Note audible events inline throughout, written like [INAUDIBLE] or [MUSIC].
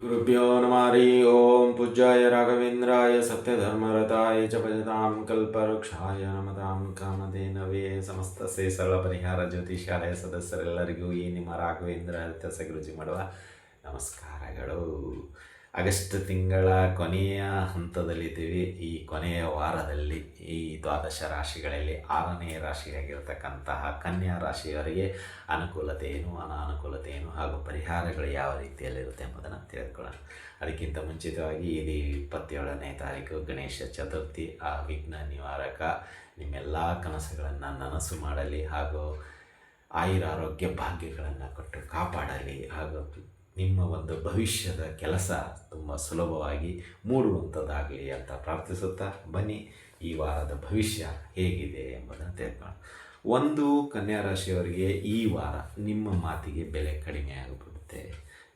गुरुभ्यो नमः हरि ओं पूज्याय राघवेन्द्राय सत्यधर्मरताय च भजतां ಕಲ್ಪವೃಕ್ಷಾಯ ನಮತಾಂ ಕಾಮಧೇನವೇ ಸಮಸ್ತ ಸೇ ಸರಳ ಪರಿಹಾರ ಜ್ಯೋತಿಷಾಲಯ ಸದಸ್ಯರೆಲ್ಲರಿಗೂ ಈ ನಿಮ್ಮ ರಾಘವೇಂದ್ರ ಅತ್ಯಸ ಗುರುಜಿ ಮಾಡುವ ನಮಸ್ಕಾರಗಳು ಆಗಸ್ಟ್ ತಿಂಗಳ ಕೊನೆಯ ಹಂತದಲ್ಲಿದ್ದೀವಿ. ಈ ಕೊನೆಯ ವಾರದಲ್ಲಿ, ಈ ದ್ವಾದಶ ರಾಶಿಗಳಲ್ಲಿ ಆರನೇ ರಾಶಿಯಾಗಿರ್ತಕ್ಕಂತಹ ಕನ್ಯಾ ರಾಶಿಯವರಿಗೆ ಅನುಕೂಲತೆ ಏನು, ಅನಾನುಕೂಲತೆ ಏನು ಹಾಗೂ ಪರಿಹಾರಗಳು ಯಾವ ರೀತಿಯಲ್ಲಿರುತ್ತೆ ಎಂಬುದನ್ನು ತಿಳಿದುಕೊಳ್ಳೋಣ. ಅದಕ್ಕಿಂತ ಮುಂಚಿತವಾಗಿ ಇದು ಇಪ್ಪತ್ತೇಳನೇ ತಾರೀಕು ಗಣೇಶ ಚತುರ್ಥಿ, ಆ ವಿಘ್ನ ನಿವಾರಕ, ನಿಮ್ಮೆಲ್ಲ ಕನಸುಗಳನ್ನು ನನಸು ಮಾಡಲಿ ಹಾಗೂ ಆಯುರಾರೋಗ್ಯ ಭಾಗ್ಯಗಳನ್ನು ಕೊಟ್ಟು ಕಾಪಾಡಲಿ ಹಾಗೂ ನಿಮ್ಮ ಒಂದು ಭವಿಷ್ಯದ ಕೆಲಸ ತುಂಬ ಸುಲಭವಾಗಿ ಮೂಡುವಂಥದ್ದಾಗಲಿ ಅಂತ ಪ್ರಾರ್ಥಿಸುತ್ತಾ ಬನ್ನಿ. ಈ ವಾರದ ಭವಿಷ್ಯ ಹೇಗಿದೆ ಎಂಬುದನ್ನು ತಿಳ್ಕೊಳ್ಳೋಣ. ಒಂದು ಕನ್ಯಾ ರಾಶಿಯವರಿಗೆ ಈ ವಾರ ನಿಮ್ಮ ಮಾತಿಗೆ ಬೆಲೆ ಕಡಿಮೆ ಆಗಿಬಿಡುತ್ತೆ.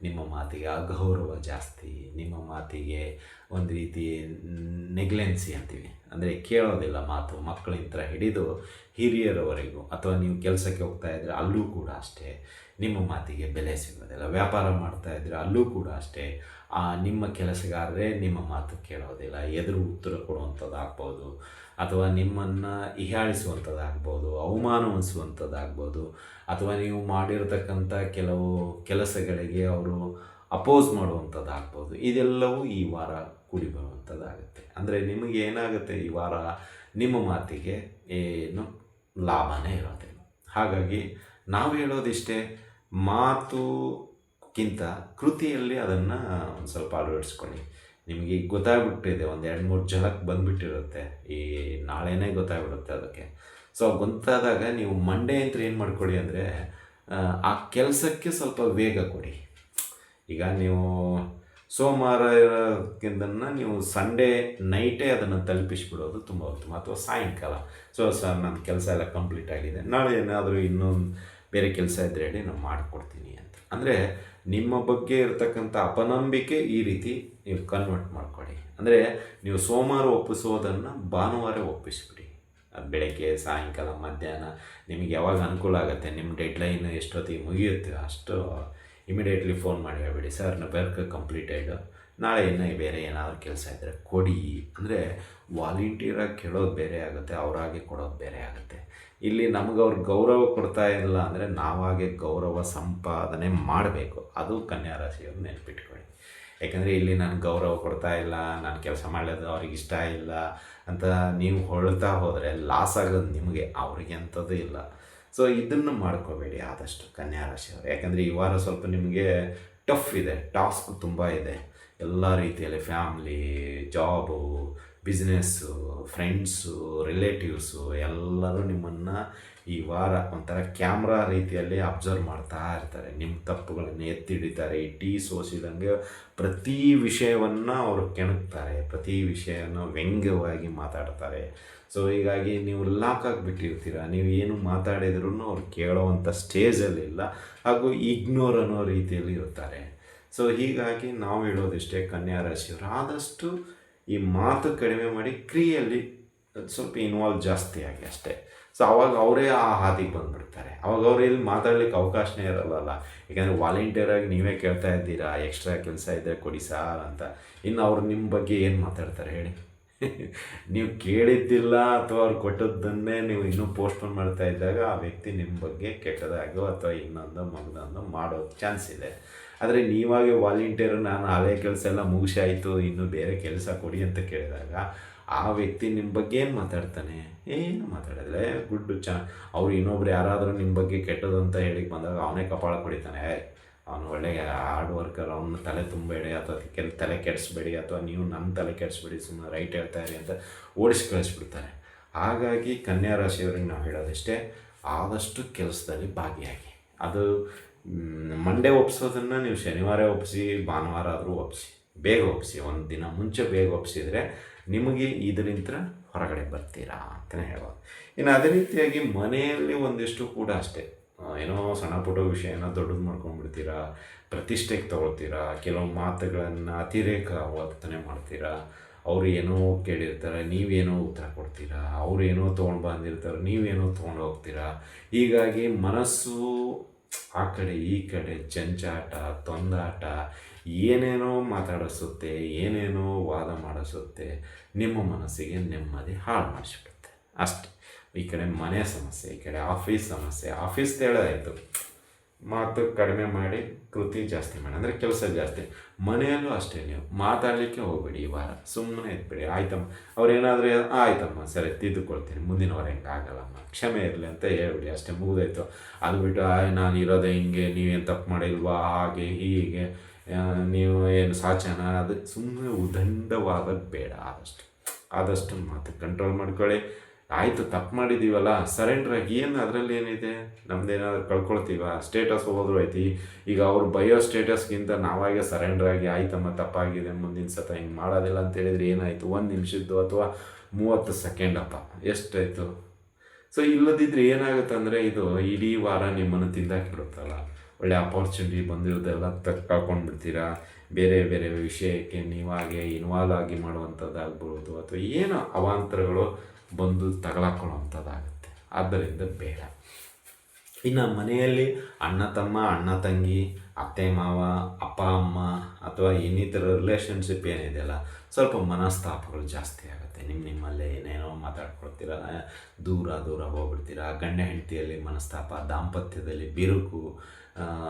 ನಿಮ್ಮ ಮಾತಿಗೆ ಅಗೌರವ ಜಾಸ್ತಿ, ನಿಮ್ಮ ಮಾತಿಗೆ ಒಂದು ರೀತಿ ನೆಗ್ಲೆನ್ಸಿ ಅಂತೀವಿ. ಅಂದರೆ ಕೇಳೋದಿಲ್ಲ ಮಾತು ಮಕ್ಕಳಿಂದ ಹಿಡಿದು ಹಿರಿಯರವರೆಗೂ ಅಥವಾ ನೀವು ಕೆಲಸಕ್ಕೆ ಹೋಗ್ತಾ ಇದ್ದರೆ ಅಲ್ಲೂ ಕೂಡ ಅಷ್ಟೇ ನಿಮ್ಮ ಮಾತಿಗೆ ಬೆಲೆ ಸಿಗೋದಿಲ್ಲ. ವ್ಯಾಪಾರ ಮಾಡ್ತಾ ಇದ್ದರೆ ಅಲ್ಲೂ ಕೂಡ ಅಷ್ಟೇ ನಿಮ್ಮ ಕೆಲಸಗಾರರೇ ನಿಮ್ಮ ಮಾತು ಕೇಳೋದಿಲ್ಲ. ಎದುರು ಉತ್ತರ ಕೊಡುವಂಥದ್ದಾಗ್ಬೋದು ಅಥವಾ ನಿಮ್ಮನ್ನು ಇಹಾಳಿಸುವಂಥದ್ದಾಗ್ಬೋದು ಅವಮಾನವಿಸುವಂಥದ್ದಾಗ್ಬೋದು ಅಥವಾ ನೀವು ಮಾಡಿರತಕ್ಕಂಥ ಕೆಲವು ಕೆಲಸಗಳಿಗೆ ಅವರು ಅಪೋಸ್ ಮಾಡುವಂಥದ್ದಾಗ್ಬೋದು. ಇದೆಲ್ಲವೂ ಈ ವಾರ ಕೂಡಿ ಬರುವಂಥದ್ದಾಗುತ್ತೆ. ಅಂದರೆ ನಿಮಗೆ ಏನಾಗುತ್ತೆ ಈ ವಾರ ನಿಮ್ಮ ಮಾತಿಗೆ ಏನು ಲಾಭನೇ ಇರುತ್ತೆ. ಹಾಗಾಗಿ ನಾವು ಹೇಳೋದಿಷ್ಟೇ ಮಾತುಕ್ಕಿಂತ ಕೃತಿಯಲ್ಲಿ ಅದನ್ನು ಒಂದು ಸ್ವಲ್ಪ ಅಳವಡಿಸ್ಕೊಳ್ಳಿ. ನಿಮಗೆ ಗೊತ್ತಾಗ್ಬಿಟ್ಟಿದೆ, ಒಂದು ಎರಡು ಮೂರು ಜನಕ್ಕೆ ಬಂದುಬಿಟ್ಟಿರುತ್ತೆ, ಈ ನಾಳೆನೇ ಗೊತ್ತಾಗ್ಬಿಡುತ್ತೆ ಅದಕ್ಕೆ. ಸೊ ಗೊತ್ತಾದಾಗ ನೀವು ಮಂಡೇ ಅಂತ ಏನು ಮಾಡ್ಕೊಳ್ಳಿ ಅಂದರೆ, ಆ ಕೆಲಸಕ್ಕೆ ಸ್ವಲ್ಪ ವೇಗ ಕೊಡಿ. ಈಗ ನೀವು ಸೋಮವಾರ ಇರೋಕ್ಕಿಂತನ ನೀವು ಸಂಡೇ ನೈಟೇ ಅದನ್ನು ತಲುಪಿಸ್ಬಿಡೋದು ತುಂಬ ಉತ್ತಮ, ಅಥವಾ ಸಾಯಂಕಾಲ. ಸೊ ಸರ್ ನನ್ನ ಕೆಲಸ ಎಲ್ಲ ಕಂಪ್ಲೀಟ್ ಆಗಿದೆ. ನಾಳೆ ಏನಾದರೂ ಇನ್ನೊಂದು ಬೇರೆ ಕೆಲಸ ಇದ್ದರೆ ಹೇಳಿ ನಾನು ಮಾಡಿಕೊಡ್ತೀನಿ ಅಂತ. ಅಂದರೆ ನಿಮ್ಮ ಬಗ್ಗೆ ಇರತಕ್ಕಂಥ ಅಪನಂಬಿಕೆ ಈ ರೀತಿ ನೀವು ಕನ್ವರ್ಟ್ ಮಾಡ್ಕೊಳ್ಳಿ ಅಂದರೆ ನೀವು ಸೋಮವಾರ ಒಪ್ಪಿಸೋದನ್ನು ಭಾನುವಾರ ಒಪ್ಪಿಸ್ಬಿಡಿ. ಬೆಳಗ್ಗೆ, ಸಾಯಂಕಾಲ, ಮಧ್ಯಾಹ್ನ, ನಿಮಗೆ ಯಾವಾಗ ಅನುಕೂಲ ಆಗುತ್ತೆ ನಿಮ್ಮ ಡೆಡ್ಲೈನ್ ಎಷ್ಟೊತ್ತಿಗೆ ಮುಗಿಯುತ್ತೆ, ಅಷ್ಟು ಇಮಿಡಿಯೇಟ್ಲಿ ಫೋನ್ ಮಾಡಿ ಹೇಳ್ಬಿಡಿ. ಸರ್, ನಾ ವರ್ಕ್ ಕಂಪ್ಲೀಟೆಡ್. ನಾಳೆ ಇನ್ನೂ ಬೇರೆ ಏನಾದರೂ ಕೆಲಸ ಇದ್ದರೆ ಕೊಡಿ. ಅಂದರೆ ವಾಲಂಟಿಯರಾಗಿ ಕೇಳೋದು ಬೇರೆ ಆಗುತ್ತೆ, ಅವರಾಗೆ ಕೊಡೋದು ಬೇರೆ ಆಗುತ್ತೆ. ಇಲ್ಲಿ ನಮಗೆ ಅವ್ರು ಗೌರವ ಕೊಡ್ತಾ ಇಲ್ಲ ಅಂದರೆ ನಾವಾಗೆ ಗೌರವ ಸಂಪಾದನೆ ಮಾಡಬೇಕು. ಅದು ಕನ್ಯಾ ರಾಶಿಯವ್ರು ನೆನಪಿಟ್ಕೊಳ್ಳಿ. ಯಾಕಂದರೆ ಇಲ್ಲಿ ನಾನು ಗೌರವ ಕೊಡ್ತಾ ಇಲ್ಲ, ನಾನು ಕೆಲಸ ಮಾಡೋದು ಅವ್ರಿಗೆ ಇಷ್ಟ ಇಲ್ಲ ಅಂತ ನೀವು ಹೊಳ್ತಾ ಹೋದರೆ ಲಾಸ್ ಆಗೋದು ನಿಮಗೆ, ಅವ್ರಿಗೆ ಅಂಥದ್ದು ಇಲ್ಲ. ಸೊ ಇದನ್ನು ಮಾಡ್ಕೋಬೇಡಿ ಆದಷ್ಟು ಕನ್ಯಾ ರಾಶಿಯವರು. ಯಾಕಂದರೆ ಈ ವಾರ ಸ್ವಲ್ಪ ನಿಮಗೆ ಟಫ್ ಇದೆ ಟಾಸ್ಕ್ ತುಂಬ ಇದೆ. ಎಲ್ಲ ರೀತಿಯಲ್ಲಿ family job business friends relatives ಎಲ್ಲರೂ ನಿಮ್ಮನ್ನು ಈ ವಾರ ಒಂಥರ ಕ್ಯಾಮ್ರಾ ರೀತಿಯಲ್ಲಿ ಅಬ್ಸರ್ವ್ ಮಾಡ್ತಾ ಇರ್ತಾರೆ. ನಿಮ್ಮ ತಪ್ಪುಗಳನ್ನು ಎತ್ತಿ ಹಿಡಿತಾರೆ ಈ ಟೀ ಸೋಸಿದಂಗೆ ಪ್ರತಿ ವಿಷಯವನ್ನು ಅವರು ಕೆಣಕ್ತಾರೆ. ಪ್ರತಿ ವಿಷಯವನ್ನು ವ್ಯಂಗ್ಯವಾಗಿ ಮಾತಾಡ್ತಾರೆ. ಸೊ ಹೀಗಾಗಿ ನೀವು ಲಾಕ್ ಆಗಿಬಿಟ್ಟಿರ್ತೀರ. ನೀವು ಏನು ಮಾತಾಡಿದ್ರೂ ಅವ್ರು ಕೇಳೋವಂಥ ಸ್ಟೇಜಲ್ಲಿಲ್ಲ ಹಾಗೂ ಇಗ್ನೋರ್ ಅನ್ನೋ ರೀತಿಯಲ್ಲಿ ಇರ್ತಾರೆ. ಸೊ ಹೀಗಾಗಿ ನಾವು ಹೇಳೋದಿಷ್ಟೇ ಕನ್ಯಾ ರಾಶಿಯವರು. ಆದಷ್ಟು ಈ ಮಾತು ಕಡಿಮೆ ಮಾಡಿ ಕ್ರಿಯೆಯಲ್ಲಿ ಸ್ವಲ್ಪ ಇನ್ವಾಲ್ವ್ ಜಾಸ್ತಿ ಆಗಿ ಅಷ್ಟೇ. ಸೊ ಅವಾಗ ಅವರೇ ಆ ಹಾದಿಗೆ ಬಂದುಬಿಡ್ತಾರೆ. ಅವಾಗ ಅವ್ರು ಇಲ್ಲಿ ಮಾತಾಡ್ಲಿಕ್ಕೆ ಅವಕಾಶನೇ ಇರಲ್ಲ ಯಾಕಂದರೆ ವಾಲಂಟಿಯರಾಗಿ ನೀವೇ ಕೇಳ್ತಾ ಇದ್ದೀರಾ ಎಕ್ಸ್ಟ್ರಾ ಕೆಲಸ ಇದ್ದರೆ ಕೊಡಿ ಸಾರ್ ಅಂತ. ಇನ್ನು ಅವ್ರು ನಿಮ್ಮ ಬಗ್ಗೆ ಏನು ಮಾತಾಡ್ತಾರೆ ಹೇಳಿ? [LAUGHS] ನೀವು ಕೇಳಿದ್ದಿಲ್ಲ ಅಥವಾ ಅವ್ರು ಕೊಟ್ಟದ್ದನ್ನೇ ನೀವು ಇನ್ನೂ ಪೋಸ್ಟ್ಪೋನ್ ಮಾಡ್ತಾ ಇದ್ದಾಗ ಆ ವ್ಯಕ್ತಿ ನಿಮ್ಮ ಬಗ್ಗೆ ಕೆಟ್ಟದಾಗೋ ಅಥವಾ ಇನ್ನೊಂದು ಮಗದೊಂದು ಮಾಡೋ ಚಾನ್ಸ್ ಇದೆ. ಆದರೆ ನೀವಾಗೆ ವಾಲಂಟಿಯರು ನಾನು ಹಳೆ ಕೆಲಸ ಎಲ್ಲ ಮುಗಿಸಾಯಿತು ಇನ್ನು ಬೇರೆ ಕೆಲಸ ಕೊಡಿ ಅಂತ ಕೇಳಿದಾಗ ಆ ವ್ಯಕ್ತಿ ನಿಮ್ಮ ಬಗ್ಗೆ ಏನು ಮಾತಾಡ್ತಾನೆ? ಏನು ಮಾತಾಡಿದ್ರೆ, ಗುಡ್ ಚ, ಅವ್ರು ಇನ್ನೊಬ್ರು ಯಾರಾದರೂ ನಿಮ್ಮ ಬಗ್ಗೆ ಕೆಟ್ಟದು ಅಂತ ಹೇಳಿಕ್ಕೆ ಬಂದಾಗ ಅವನೇ ಕಪಾಳ ಕೊಡಿತಾನೆ. ಅವನು ಒಳ್ಳೆಯ ಹಾರ್ಡ್ ವರ್ಕರ್ ಅವನ ತಲೆ ತುಂಬಬೇಡಿ ಅಥವಾ ಕೆಲ, ತಲೆ ಕೆಡಿಸ್ಬೇಡಿ ಅಥವಾ ನೀವು ನನ್ನ ತಲೆ ಕೆಡಿಸ್ಬೇಡಿ ಸುಮ್ಮನೆ ರೈಟ್ ಹೇಳ್ತಾ ಇರಿ ಅಂತ ಓಡಿಸಿ ಕಳಿಸ್ಬಿಡ್ತಾರೆ. ಹಾಗಾಗಿ ಕನ್ಯಾ ರಾಶಿಯವ್ರಿಗೆ ನಾವು ಹೇಳೋದಿಷ್ಟೇ, ಆದಷ್ಟು ಕೆಲಸದಲ್ಲಿ ಭಾಗಿಯಾಗಿ. ಅದು ಮಂಡೇ ಒಪ್ಸೋದನ್ನು ನೀವು ಶನಿವಾರ ಒಪ್ಪಿಸಿ ಭಾನುವಾರ ಆದರೂ ಒಪ್ಪಿಸಿ ಬೇಗ ಒಪ್ಪಿಸಿ ಒಂದು ದಿನ ಮುಂಚೆ ಬೇಗ ಒಪ್ಪಿಸಿದರೆ ನಿಮಗೆ ಇದರಿಂದ ಹೊರಗಡೆ ಬರ್ತೀರಾ ಅಂತಲೇ ಹೇಳ್ಬೋದು. ಇನ್ನು ಅದೇ ರೀತಿಯಾಗಿ ಮನೆಯಲ್ಲಿ ಒಂದಿಷ್ಟು ಕೂಡ ಅಷ್ಟೇ. ಏನೋ ಸಣ್ಣ ಪುಟ್ಟ ವಿಷಯನ ದೊಡ್ಡದು ಮಾಡ್ಕೊಂಡ್ಬಿಡ್ತೀರಾ, ಪ್ರತಿಷ್ಠೆಗೆ ತೊಗೊಳ್ತೀರಾ, ಕೆಲವು ಮಾತುಗಳನ್ನು ಅತಿರೇಕ ವರ್ತನೆ ಮಾಡ್ತೀರಾ, ಅವರು ಏನೋ ಕೇಳಿರ್ತಾರೆ, ನೀವೇನೋ ಉತ್ತರ ಕೊಡ್ತೀರಾ, ಅವ್ರು ಏನೋ ತೊಗೊಂಡು ಬಂದಿರ್ತಾರೆ, ನೀವೇನೋ ತೊಗೊಂಡು ಹೋಗ್ತೀರಾ. ಹೀಗಾಗಿ ಮನಸ್ಸು ಆ ಕಡೆ, ಈ ಕಡೆ, ಜಂಜಾಟ, ತೊಂದಾಟ, ಏನೇನೋ ಮಾತಾಡಿಸುತ್ತೆ, ಏನೇನೋ ವಾದ ಮಾಡಿಸುತ್ತೆ, ನಿಮ್ಮ ಮನಸ್ಸಿಗೆ ನೆಮ್ಮದಿ ಹಾಳು ಮಾಡಿಸ್ಬಿಡುತ್ತೆ. ಅಷ್ಟೆ. ಈ ಕಡೆ ಮನೆ ಸಮಸ್ಯೆ, ಈ ಕಡೆ ಆಫೀಸ್ ಸಮಸ್ಯೆ, ಆಫೀಸ್ ಹೇಳೋದಾಯಿತು ಮಾತು ಕಡಿಮೆ ಮಾಡಿ ಕೃತಿ ಜಾಸ್ತಿ ಮಾಡಿ. ಅಂದರೆ ಕೆಲಸ ಜಾಸ್ತಿ. ಮನೆಯಲ್ಲೂ ಅಷ್ಟೇ ನೀವು. ಮಾತಾಡಲಿಕ್ಕೆ ಹೋಗ್ಬೇಡಿ ಈ ವಾರ. ಸುಮ್ಮನೆ ಇದ್ಬಿಡಿ. ಆಯ್ತಮ್ಮ. ಅವ್ರು ಏನಾದರೂ ಆಯ್ತಮ್ಮ. ಸರಿ, ತಿದ್ದುಕೊಳ್ತೀನಿ. ಮುಂದಿನ ವಾರ ಹಿಂಗೆ ಆಗಲ್ಲಮ್ಮ ಕ್ಷಮೆ ಇರಲಿ ಅಂತ ಹೇಳ್ಬಿಡಿ. ಅಷ್ಟೇ ಮುಗಿದಾಯ್ತು. ಅದು ಬಿಟ್ಟು ನಾನು ಇರೋದೇ ಹಿಂಗೆ, ನೀವೇನು ತಪ್ಪು ಮಾಡಿಲ್ವಾ? ಹಾಗೆ, ಹೀಗೆ ನೀವು ಏನು ಸಾಚನ? ಅದು ಸುಮ್ಮನೆ ಉದಂಡವಾದ ಬೇಡ. ಆದಷ್ಟು ಆದಷ್ಟು ಮಾತು ಕಂಟ್ರೋಲ್ ಮಾಡ್ಕೊಳ್ಳಿ. ಆಯಿತು, ತಪ್ಪು ಮಾಡಿದ್ದೀವಲ್ಲ ಸರೆಂಡರ್ ಆಗಿ ಏನು ಅದರಲ್ಲಿ ಏನಿದೆ? ನಮ್ದೇನಾದ್ರು ಕಳ್ಕೊಳ್ತೀವ? ಸ್ಟೇಟಸ್ ಹೋದ್ರು ಐತಿ ಈಗ ಅವ್ರು ಬಯೋ ಸ್ಟೇಟಸ್ಗಿಂತ ನಾವಾಗೆ ಸರೆಂಡರ್ ಆಗಿ, ಆಯ್ತಮ್ಮ, ತಪ್ಪಾಗಿದೆ, ಮುಂದಿನ ಸತ ಹಿಂಗೆ ಮಾಡೋದಿಲ್ಲ ಅಂತ ಹೇಳಿದ್ರೆ ಏನಾಯಿತು? ಒಂದು ನಿಮಿಷದ್ದು ಅಥವಾ ಮೂವತ್ತು ಸೆಕೆಂಡ್ ಅಪ್ಪ. ಎಷ್ಟಾಯಿತು? ಸೊ ಇಲ್ಲದಿದ್ದರೆ ಏನಾಗುತ್ತೆ ಅಂದರೆ ಇದು ಇಡೀ ವಾರ ನಿಮ್ಮನ್ನು ತಿಂದಾಕಿಬಿಡುತ್ತಲ್ಲ ಒಳ್ಳೆ ಅಪಾರ್ಚುನಿಟಿ ಬಂದಿರೋದೆಲ್ಲ ತಕ್ಕಾಕೊಂಡ್ಬಿಡ್ತೀರಾ? ಬೇರೆ ಬೇರೆ ವಿಷಯಕ್ಕೆ ನೀವಾಗೆ ಇನ್ವಾಲ್ವ್ ಆಗಿ ಮಾಡುವಂಥದ್ದಾಗ್ಬೋದು ಅಥವಾ ಏನೋ ಅವಾಂತರಗಳು ಬಂದು ತಗಲಾಕೊಳ್ಳುವಂಥದ್ದಾಗುತ್ತೆ. ಆದ್ದರಿಂದ ಬೇಡ. ಇನ್ನು ಮನೆಯಲ್ಲಿ ಅಣ್ಣ ತಮ್ಮ, ಅಣ್ಣ ತಂಗಿ, ಅತ್ತೆ ಮಾವ, ಅಪ್ಪ, ಅಮ್ಮ ಅಥವಾ ಇನ್ನಿತರ ರಿಲೇಷನ್ಶಿಪ್ ಏನಿದೆಯಲ್ಲ ಸ್ವಲ್ಪ ಮನಸ್ತಾಪಗಳು ಜಾಸ್ತಿ ಆಗುತ್ತೆ. ನಿಮ್ಮ ನಿಮ್ಮಲ್ಲೇ ಏನೇನೋ ಮಾತಾಡ್ಕೊಳ್ತೀರ, ದೂರ ದೂರ ಹೋಗ್ಬಿಡ್ತೀರ, ಗಂಡ ಹೆಂಡತಿಯಲ್ಲಿ ಮನಸ್ತಾಪ, ದಾಂಪತ್ಯದಲ್ಲಿ ಬಿರುಕು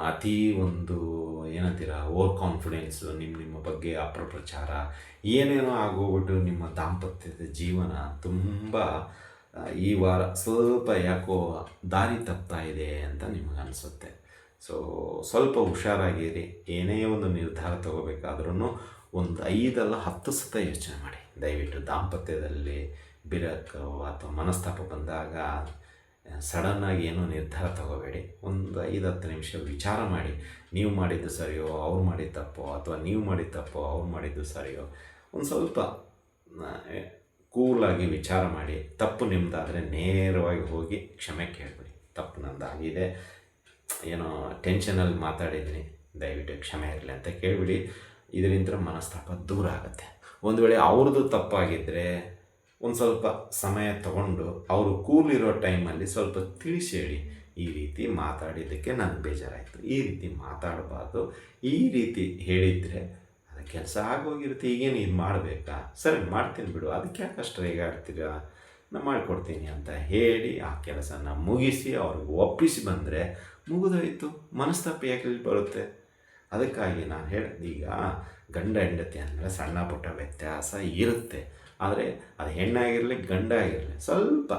ಅತೀ ಒಂದು, ಏನಂತೀರ ಓವರ್ ಕಾನ್ಫಿಡೆನ್ಸು ನಿಮ್ಮ ನಿಮ್ಮ ಬಗ್ಗೆ ಅಪ್ರಪ್ರಚಾರ, ಏನೇನೋ ಆಗೋಗ್ಬಿಟ್ಟು ನಿಮ್ಮ ದಾಂಪತ್ಯದ ಜೀವನ ತುಂಬ ಈ ವಾರ ಸ್ವಲ್ಪ ಯಾಕೋ ದಾರಿ ತಪ್ತಾ ಇದೆ ಅಂತ ನಿಮಗೆ ಅನಿಸುತ್ತೆ. ಸೊ ಸ್ವಲ್ಪ ಹುಷಾರಾಗಿರಿ. ಏನೇ ಒಂದು ನಿರ್ಧಾರ ತಗೋಬೇಕಾದ್ರೂ ಒಂದು ಐದಲ್ಲ ಹತ್ತು ಸತ ಯೋಚನೆ ಮಾಡಿ. ದಯವಿಟ್ಟು ದಾಂಪತ್ಯದಲ್ಲಿ ಬಿರಕು ಅಥವಾ ಮನಸ್ತಾಪ ಬಂದಾಗ ಸಡನ್ನಾಗಿ ಏನೋ ನಿರ್ಧಾರ ತಗೋಬೇಡಿ. ಒಂದು ಐದು ಹತ್ತು ನಿಮಿಷ ವಿಚಾರ ಮಾಡಿ. ನೀವು ಮಾಡಿದ್ದು ಸರಿಯೋ, ಅವ್ರು ಮಾಡಿದ ತಪ್ಪೋ, ಅಥವಾ ನೀವು ಮಾಡಿದ ತಪ್ಪೋ, ಅವ್ರು ಮಾಡಿದ್ದು ಸರಿಯೋ, ಒಂದು ಸ್ವಲ್ಪ ಕೂಲಾಗಿ ವಿಚಾರ ಮಾಡಿ. ತಪ್ಪು ನಿಮ್ಮದಾದರೆ ನೇರವಾಗಿ ಹೋಗಿ ಕ್ಷಮೆ ಕೇಳಿಬಿಡಿ. ತಪ್ಪು ನಂದಾಗಿದೆ. ಏನೋ ಟೆನ್ಷನಲ್ಲಿ ಮಾತಾಡಿದ್ದೀನಿ. ದಯವಿಟ್ಟು ಕ್ಷಮೆ ಇರಲಿ ಅಂತ ಕೇಳಿಬಿಡಿ. ಇದರಿಂದ ಮನಸ್ತಾಪ ದೂರ ಆಗುತ್ತೆ. ಒಂದು ವೇಳೆ ಅವ್ರದ್ದು ತಪ್ಪಾಗಿದ್ದರೆ ಒಂದು ಸ್ವಲ್ಪ ಸಮಯ ತಗೊಂಡು ಅವರು ಕೂಲ್ ಇರೋ ಟೈಮಲ್ಲಿ ಸ್ವಲ್ಪ ತಿಳಿಸಿ ಹೇಳಿ ಈ ರೀತಿ ಮಾತಾಡಿದ್ದಕ್ಕೆ ನನಗೆ ಬೇಜಾರಾಯಿತು. ಈ ರೀತಿ ಮಾತಾಡಬಾರ್ದು. ಈ ರೀತಿ ಹೇಳಿದರೆ ಅದು ಕೆಲಸ ಆಗೋಗಿರುತ್ತೆ. ಈಗೇನು ಇದು ಮಾಡಬೇಕಾ? ಸರಿ, ಮಾಡ್ತೀನಿ ಬಿಡು. ಅದಕ್ಕೆ ಯಾಕೆ ಅಷ್ಟು ರೇಗಾಡ್ತೀರಾ ನಾನು ಮಾಡಿಕೊಡ್ತೀನಿ ಅಂತ ಹೇಳಿ ಆ ಕೆಲಸನ ಮುಗಿಸಿ ಅವ್ರಿಗೆ ಒಪ್ಪಿಸಿ ಬಂದರೆ ಮುಗಿದೋಯ್ತು. ಮನಸ್ತಾಪ ಯಾಕೆ ಬರುತ್ತೆ? ಅದಕ್ಕಾಗಿ ನಾನು ಹೇಳಿದೆ, ಈಗ ಗಂಡ ಹೆಂಡತಿ ಅಂದರೆ ಸಣ್ಣ ಪುಟ್ಟ ವ್ಯತ್ಯಾಸ ಇರುತ್ತೆ. ಆದರೆ ಅದು ಹೆಣ್ಣಾಗಿರಲಿ ಗಂಡ ಆಗಿರಲಿ, ಸ್ವಲ್ಪ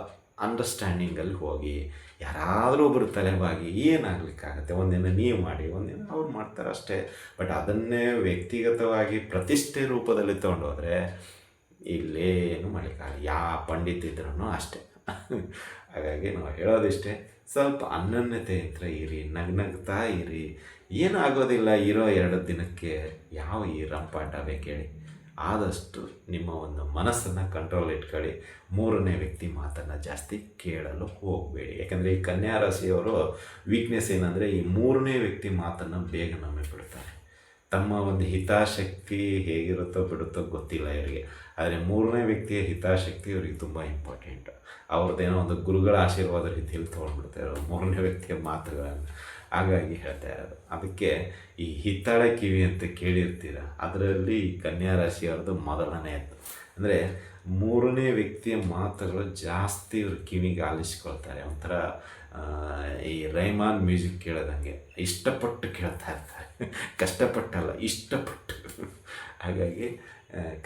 ಅಂಡರ್ಸ್ಟ್ಯಾಂಡಿಂಗಲ್ಲಿ ಹೋಗಿ ಯಾರಾದರೂ ಒಬ್ಬರು ತಲೆಬಾಗಿ ಏನಾಗಲಿಕ್ಕಾಗತ್ತೆ? ಒಂದಿನ ನೀವು ಮಾಡಿ, ಒಂದಿನ ಅವ್ರು ಮಾಡ್ತಾರೆ ಅಷ್ಟೇ. ಬಟ್ ಅದನ್ನೇ ವ್ಯಕ್ತಿಗತವಾಗಿ ಪ್ರತಿಷ್ಠೆ ರೂಪದಲ್ಲಿ ತೊಗೊಂಡೋದ್ರೆ ಇಲ್ಲೇನು ಮಾಡಲಿಕ್ಕಾಗಲ್ಲ ಯಾವ ಪಂಡಿತ್ ಇದ್ರೂ ಅಷ್ಟೇ. ಹಾಗಾಗಿ ನಾವು ಹೇಳೋದಿಷ್ಟೇ, ಸ್ವಲ್ಪ ಅನನ್ಯತೆ ಹತ್ರ ಇರಿ, ನಗ್ನಗ್ತಾ ಇರಿ. ಏನೂ ಆಗೋದಿಲ್ಲ ಇರೋ ಎರಡು ದಿನಕ್ಕೆ ಯಾವ ಈ ರಂಪಾಟ ಬೇಕೇಳಿ ಆದಷ್ಟು ನಿಮ್ಮ ಒಂದು ಮನಸ್ಸನ್ನು ಕಂಟ್ರೋಲ್ ಇಟ್ಕೊಳ್ಳಿ. ಮೂರನೇ ವ್ಯಕ್ತಿ ಮಾತನ್ನು ಜಾಸ್ತಿ ಕೇಳಲು ಹೋಗಬೇಡಿ. ಯಾಕಂದರೆ ಈ ಕನ್ಯಾ ರಾಶಿಯವರು ವೀಕ್ನೆಸ್ ಏನಂದರೆ ಈ ಮೂರನೇ ವ್ಯಕ್ತಿ ಮಾತನ್ನು ಬೇಗ ನಂಬಿ ಬಿಡ್ತಾರೆ ತಮ್ಮ ಒಂದು ಹಿತಾಸಕ್ತಿ ಹೇಗಿರುತ್ತೋ ಬಿಡುತ್ತೋ ಗೊತ್ತಿಲ್ಲ ಇವರಿಗೆ. ಆದರೆ ಮೂರನೇ ವ್ಯಕ್ತಿಯ ಹಿತಾಸಕ್ತಿ ಇವರಿಗೆ ತುಂಬ ಇಂಪಾರ್ಟೆಂಟು ಅವ್ರದ್ದೇನೋ ಒಂದು ಗುರುಗಳ ಆಶೀರ್ವಾದ ರೀತಿಯಲ್ಲಿ ತೊಗೊಂಡ್ಬಿಡ್ತಾರೆ ಮೂರನೇ ವ್ಯಕ್ತಿಯ ಮಾತುಗಳನ್ನು. ಹಾಗಾಗಿ ಹೇಳ್ತಾ ಇರೋದು. ಅದಕ್ಕೆ ಈ ಹಿತ್ತಾಳೆ ಕಿವಿ ಅಂತ ಕೇಳಿರ್ತೀರ, ಅದರಲ್ಲಿ ಕನ್ಯಾ ರಾಶಿಯವ್ರದ್ದು ಅಂತ ಅಂದರೆ ಮೂರನೇ ವ್ಯಕ್ತಿಯ ಮಾತುಗಳು ಜಾಸ್ತಿ ಇವ್ರ ಕಿವಿಗೆ ಆಲಿಸ್ಕೊಳ್ತಾರೆ. ಒಂಥರ ಈ ರೈಮಾನ್ ಮ್ಯೂಸಿಕ್ ಕೇಳೋದಂಗೆ. ಇಷ್ಟಪಟ್ಟು ಕೇಳ್ತಾ ಇರ್ತಾರೆ. ಕಷ್ಟಪಟ್ಟಲ್ಲ, ಇಷ್ಟಪಟ್ಟು. ಹಾಗಾಗಿ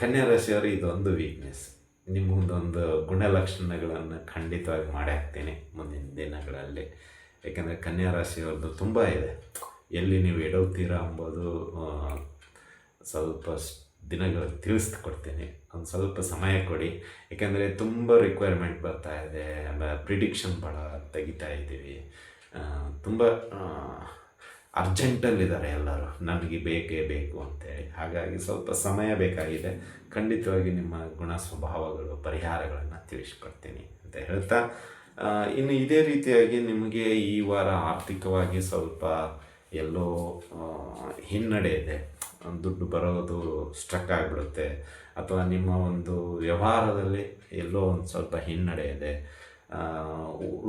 ಕನ್ಯಾ ರಾಶಿಯವರು ಇದೊಂದು ವೀಕ್ನೆಸ್ ನಿಮ್ಮದೊಂದು ಗುಣಲಕ್ಷಣಗಳನ್ನು ಖಂಡಿತವಾಗಿ ಮಾಡಿ ಹಾಕ್ತೀನಿ ಮುಂದಿನ ದಿನಗಳಲ್ಲಿ. ಯಾಕೆಂದರೆ ಕನ್ಯಾ ರಾಶಿಯವ್ರದ್ದು ತುಂಬ ಇದೆ. ಎಲ್ಲಿ ನೀವು ಎಡವ್ತೀರಾ ಅಂಬೋದು ಸ್ವಲ್ಪ ದಿನಗಳ ತಿಳಿಸ್ಕೊಡ್ತೀನಿ. ಒಂದು ಸ್ವಲ್ಪ ಸಮಯ ಕೊಡಿ. ಯಾಕೆಂದರೆ ತುಂಬ ರಿಕ್ವೈರ್ಮೆಂಟ್ ಬರ್ತಾ ಇದೆ. ಪ್ರಿಡಿಕ್ಷನ್ ಭಾಳ ತೆಗಿತಾ ಇದ್ದೀವಿ. ತುಂಬ ಅರ್ಜೆಂಟಲ್ಲಿದ್ದಾರೆ ಎಲ್ಲರೂ. ನನಗೆ ಬೇಕೇ ಬೇಕು ಅಂತೇಳಿ. ಹಾಗಾಗಿ ಸ್ವಲ್ಪ ಸಮಯ ಬೇಕಾಗಿದೆ. ಖಂಡಿತವಾಗಿ ನಿಮ್ಮ ಗುಣ ಸ್ವಭಾವಗಳು, ಪರಿಹಾರಗಳನ್ನು ತಿಳಿಸ್ಕೊಡ್ತೀನಿ ಅಂತ ಹೇಳ್ತಾ ಇನ್ನು ಇದೇ ರೀತಿಯಾಗಿ ನಿಮಗೆ ಈ ವಾರ ಆರ್ಥಿಕವಾಗಿ ಸ್ವಲ್ಪ ಎಲ್ಲೋ ಹಿನ್ನಡೆ ಇದೆ. ದುಡ್ಡು ಬರೋದು ಸ್ಟ್ರಕ್ ಆಗಿಬಿಡುತ್ತೆ. ಅಥವಾ ನಿಮ್ಮ ಒಂದು ವ್ಯವಹಾರದಲ್ಲಿ ಎಲ್ಲೋ ಒಂದು ಸ್ವಲ್ಪ ಹಿನ್ನಡೆ ಇದೆ.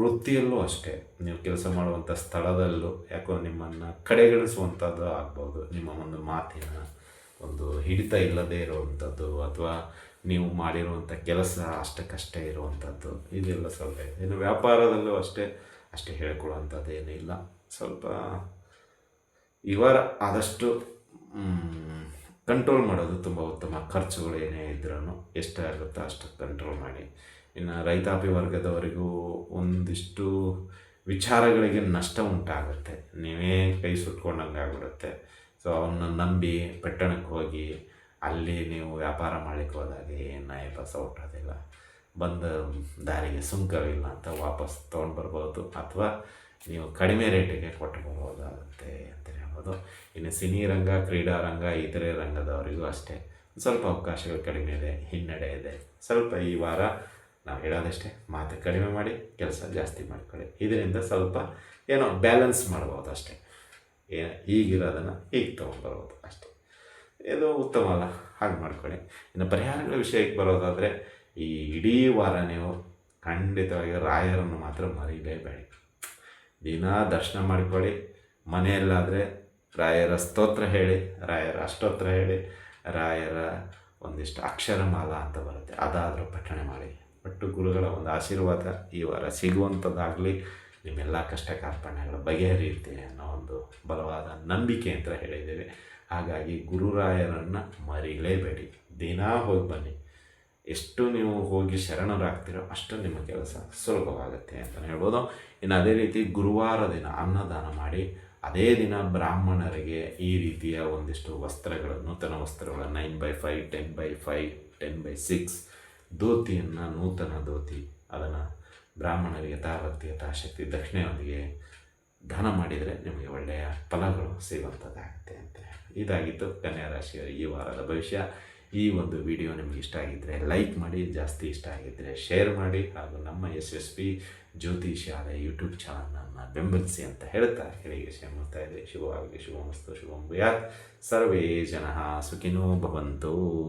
ವೃತ್ತಿಯಲ್ಲೂ ಅಷ್ಟೇ. ನೀವು ಕೆಲಸ ಮಾಡುವಂಥ ಸ್ಥಳದಲ್ಲೂ, ಯಾಕೋ ನಿಮ್ಮನ್ನು ಕಡೆಗಣಿಸುವಂಥದ್ದು ಆಗ್ಬೋದು. ನಿಮ್ಮ ಒಂದು ಮಾತಿನ ಒಂದು ಹಿಡಿತ ಇಲ್ಲದೇ ಇರುವಂಥದ್ದು ಅಥವಾ ನೀವು ಮಾಡಿರುವಂಥ ಕೆಲಸ ಅಷ್ಟಕ್ಕಷ್ಟೇ ಇರುವಂಥದ್ದು. ಇದೆಲ್ಲ ಸ್ವಲ್ಪ ಇನ್ನು ವ್ಯಾಪಾರದಲ್ಲೂ ಅಷ್ಟೇ ಅಷ್ಟೇ ಹೇಳ್ಕೊಳ್ಳುವಂಥದ್ದು ಇಲ್ಲ. ಸ್ವಲ್ಪ ಇವರ ವಾರ ಆದಷ್ಟು ಕಂಟ್ರೋಲ್ ಮಾಡೋದು ತುಂಬ ಉತ್ತಮ. ಖರ್ಚುಗಳು ಏನೇ ಇದ್ರೂ ಎಷ್ಟಾಗುತ್ತೋ ಅಷ್ಟು ಕಂಟ್ರೋಲ್ ಮಾಡಿ. ಇನ್ನು ರೈತಾಪಿ ವರ್ಗದವರಿಗೂ ಒಂದಿಷ್ಟು ವಿಚಾರಗಳಿಗೆ ನಷ್ಟ ಉಂಟಾಗುತ್ತೆ. ನೀವೇ ಕೈ ಸುಟ್ಕೊಂಡಂಗೆ ಆಗ್ಬಿಡುತ್ತೆ ಸೊ ಅವನ್ನ ನಂಬಿ, ಪಟ್ಟಣಕ್ಕೆ ಹೋಗಿ ಅಲ್ಲಿ ನೀವು ವ್ಯಾಪಾರ ಮಾಡಲಿಕ್ಕೆ ಹೋದಾಗ ಏನು ಸೌಟ್ ಹುಟ್ಟೋದಿಲ್ಲ ಬಂದ ದಾರಿಗೆ ಸುಂಕವಿಲ್ಲ ಅಂತ ವಾಪಸ್ ತೊಗೊಂಡು ಬರ್ಬೋದು ಅಥವಾ ನೀವು ಕಡಿಮೆ ರೇಟಿಗೆ ಕೊಟ್ಟು ಬರ್ಬೋದಾಗುತ್ತೆ ಅಂತ ಹೇಳ್ಬೋದು. ಇನ್ನು ಸಿನಿ ರಂಗ, ಕ್ರೀಡಾ ರಂಗ, ಇತರೆ ರಂಗದವರಿಗೂ ಅಷ್ಟೇ. ಸ್ವಲ್ಪ ಅವಕಾಶಗಳು ಕಡಿಮೆ ಇದೆ, ಹಿನ್ನಡೆ ಇದೆ. ಸ್ವಲ್ಪ ಈ ವಾರ ನಾವು ಹೇಳೋದಷ್ಟೇ, ಮಾತು ಕಡಿಮೆ ಮಾಡಿ, ಕೆಲಸ ಜಾಸ್ತಿ ಮಾಡ್ಕೊಳ್ಳಿ. ಇದರಿಂದ ಸ್ವಲ್ಪ ಏನೋ ಬ್ಯಾಲೆನ್ಸ್ ಮಾಡ್ಬೋದು ಅಷ್ಟೇ. ಏ, ಈಗಿರೋದನ್ನು ಈಗ ತೊಗೊಂಡ್ಬರ್ಬೋದು ಅಷ್ಟೇ. ಇದು ಉತ್ತಮ ಅಲ್ಲ ಹಾಗೆ ಮಾಡ್ಕೊಳ್ಳಿ. ಇನ್ನು ಪರಿಹಾರಗಳ ವಿಷಯಕ್ಕೆ ಬರೋದಾದರೆ ಈ ಇಡೀ ವಾರ ನೀವು ಖಂಡಿತವಾಗಿ ರಾಯರನ್ನು ಮಾತ್ರ ಮರಿಲೇಬೇಡಿ. ದಿನ ದರ್ಶನ ಮಾಡ್ಕೊಳ್ಳಿ. ಮನೆಯಲ್ಲಾದರೆ ರಾಯರ ಸ್ತೋತ್ರ ಹೇಳಿ, ರಾಯರ ಅಷ್ಟೋತ್ರ ಹೇಳಿ, ರಾಯರ ಒಂದಿಷ್ಟು ಅಕ್ಷರಮಾಲ ಅಂತ ಬರುತ್ತೆ. ಅದಾದರೂ ಪಠಣೆ ಮಾಡಿ. ಒಟ್ಟು ಗುರುಗಳ ಒಂದು ಆಶೀರ್ವಾದ ಈ ವಾರ ಸಿಗುವಂಥದ್ದಾಗಲಿ, ನಿಮ್ಮೆಲ್ಲ ಕಷ್ಟ ಕಾರ್ಪಣ್ಯಗಳು ಬಗೆಹರಿಯುತ್ತೆ ಅನ್ನೋ ಒಂದು ಬಲವಾದ ನಂಬಿಕೆ ಅಂತ ಹೇಳಿದ್ದೇವೆ. ಹಾಗಾಗಿ ಗುರುರಾಯರನ್ನು ಮರೀಲೇಬೇಡಿ. ದಿನ ಹೋಗಿ ಬನ್ನಿ. ಎಷ್ಟು ನೀವು ಹೋಗಿ ಶರಣರಾಗ್ತೀರೋ ಅಷ್ಟು ನಿಮ್ಮ ಕೆಲಸ ಸುಲಭವಾಗುತ್ತೆ ಅಂತಲೇ ಹೇಳ್ಬೋದು. ಇನ್ನು ಅದೇ ರೀತಿ ಗುರುವಾರ ದಿನ ಅನ್ನದಾನ ಮಾಡಿ, ಅದೇ ದಿನ ಬ್ರಾಹ್ಮಣರಿಗೆ ಈ ರೀತಿಯ ಒಂದಿಷ್ಟು ವಸ್ತ್ರಗಳು ನೂತನ ವಸ್ತ್ರಗಳು nine by five ten by five ten by six ಧೋತಿಯನ್ನು, ನೂತನ ಧೋತಿ, ಅದನ್ನು ಬ್ರಾಹ್ಮಣರಿಗೆ ಯಥಾಭಕ್ತಿ ಯಥಾಶಕ್ತಿ ದಕ್ಷಿಣೆಯೊಂದಿಗೆ ದಾನ ಮಾಡಿದರೆ ನಿಮಗೆ ಒಳ್ಳೆಯ ಫಲಗಳು ಸಿಗುವಂಥದ್ದಾಗುತ್ತೆ ಅಂತ. ಇದಾಗಿತ್ತು ಕನ್ಯಾ ರಾಶಿಯ ಈ ವಾರದ ಭವಿಷ್ಯ. ಈ ಒಂದು ವಿಡಿಯೋ ನಿಮಗೆ ಇಷ್ಟ ಆಗಿದ್ದರೆ ಲೈಕ್ ಮಾಡಿ, ಜಾಸ್ತಿ ಇಷ್ಟ ಆಗಿದ್ದರೆ ಶೇರ್ ಮಾಡಿ ಹಾಗೂ ನಮ್ಮ ಎಸ್ ಎಸ್ ಪಿ ಜ್ಯೋತಿಷಾಲಯ ಯೂಟ್ಯೂಬ್ ಚಾನಲನ್ನು ಬೆಂಬಲಿಸಿ ಅಂತ ಹೇಳ್ತಾ ಹೇಳಿಗೆ ಮಾಡ್ತಾ ಇದೆ. ಶುಭವಾಗಲಿ, ಶುಭಮಸ್ತು, ಶುಭಂ ಭೂಯಾತ್. ಸರ್ವೇ ಜನ ಸುಖಿನೋ ಭವಂತು.